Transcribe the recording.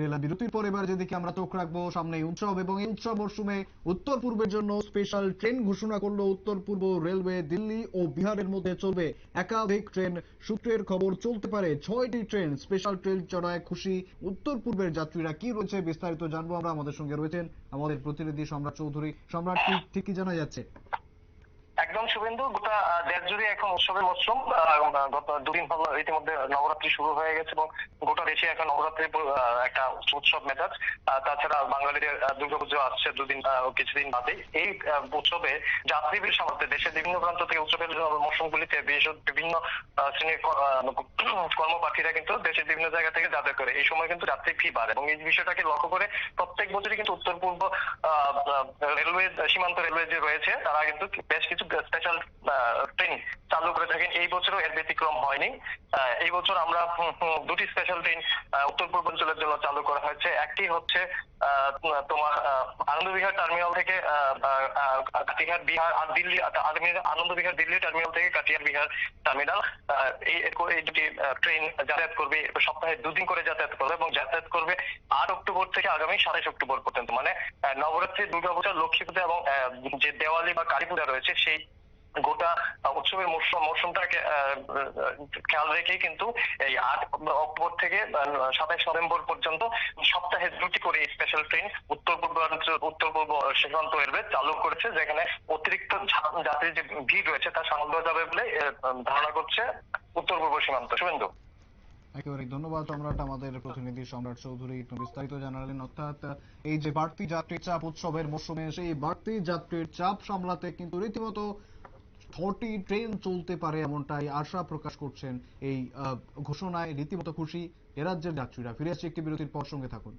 এলাম বিরতির পর এবার যেদিকে আমরা চোখ রাখব সামনে উৎসব এবং এই উৎসব মরশুমে উত্তর পূর্বের জন্য স্পেশাল ট্রেন ঘোষণা করল উত্তর পূর্ব রেলওয়ে দিল্লি ও বিহারের মধ্যে চলবে একাধিক ট্রেন সূত্রের খবর চলতে পারে ছয়টি ট্রেন স্পেশাল ট্রেন চড়ায় খুশি উত্তর পূর্বের যাত্রীরা। কি রয়েছে বিস্তারিত জানব আমরা। আমাদের সঙ্গে রয়েছেন আমাদের প্রতিনিধি সম্রাট চৌধুরী। সম্রাট, ঠিক কি জানা যাচ্ছে। একদম শুভেন্দু, গোটা দেশ জুড়ে এখন উৎসবের মরশুম গত দুদিন হলো ইতিমধ্যে নবরাত্রি শুরু হয়ে গেছে এবং গোটা দেশে এখন নবরাত্রির একটা উৎসব মেজাজ। তাছাড়া বাঙালিদের দুর্গাপুজো আসছে দুদিন কিছুদিন বাদে। এই উৎসবে যাত্রী ভিড় সামলাতে দেশের বিভিন্ন প্রান্ত থেকে উৎসবের মরশুমগুলিতে বিভিন্ন শ্রেণির কর্মপ্রার্থীরা কিন্তু দেশের বিভিন্ন জায়গা থেকে যাতায়াত করে। এই সময় কিন্তু যাত্রী ফি বাড়ে এবং এই বিষয়টাকে লক্ষ্য করে প্রত্যেক বছরই কিন্তু উত্তর পূর্ব রেলওয়ে, সীমান্ত রেলওয়ে যে রয়েছে, তারা কিন্তু বেশ কিছু স্পেশাল ট্রেন চালু করে থাকেন। এই বছরও এর ব্যতিক্রম হয়নি। এই বছর আমরা দুটি স্পেশাল ট্রেন উত্তর পূর্বাঞ্চলের জন্য চালু করা হয়েছে। একটি হচ্ছে তোমার আহ, আনন্দবিহার টার্মিনাল থেকে কাটিহার বিহার আর দিল্লি আনন্দ- আনন্দবিহার দিল্লি টার্মিনাল থেকে কাটিহার বিহার টার্মিনাল এই এই দুটি ট্রেন যাতায়াত করবে সপ্তাহে দুদিন করে যাতায়াত করবে এবং যাতায়াত করবে আট অক্টোবর থেকে আগামী সাতাশ অক্টোবর পর্যন্ত। মানে নবরাত্রি দুর্গাপূজা লক্ষ্মী পূজা এবং যে দেওয়ালি বা কালী পূজা রয়েছে সেই গোটা উৎসবের মরশুম মরশুমটাকে খেয়াল রেখে কিন্তু এই আট অক্টোবর থেকে সাতাইশ নভেম্বর পর্যন্ত সপ্তাহে দুটি করে স্পেশাল ট্রেন উত্তর পূর্বাঞ্চল উত্তর পূর্ব সীমান্ত রেলওয়ে চালু করেছে, যেখানে অতিরিক্ত যাত্রীর যে ভিড় রয়েছে তা সামাল দেওয়া যাবে বলে ধারণা করছে উত্তর পূর্ব সীমান্ত। শুভেন্দু। একেবারে ধন্যবাদ সম্রাট, আমাদের প্রতিনিধি সম্রাট চৌধুরী একটু বিস্তারিত জানালেন। অর্থাৎ এই যে বাড়তি যাত্রীর চাপ উৎসবের মরশুমে সেই বাড়তি যাত্রীর চাপ সামলাতে কিন্তু রীতিমতো ছটি ট্রেন চলতে পারে এমনটাই আশা প্রকাশ করছেন এই ঘোষণায় রীতিমতো খুশি এ রাজ্যের যাত্রীরা। ফিরে আসছে একটি বিরতির পর সঙ্গে থাকুন।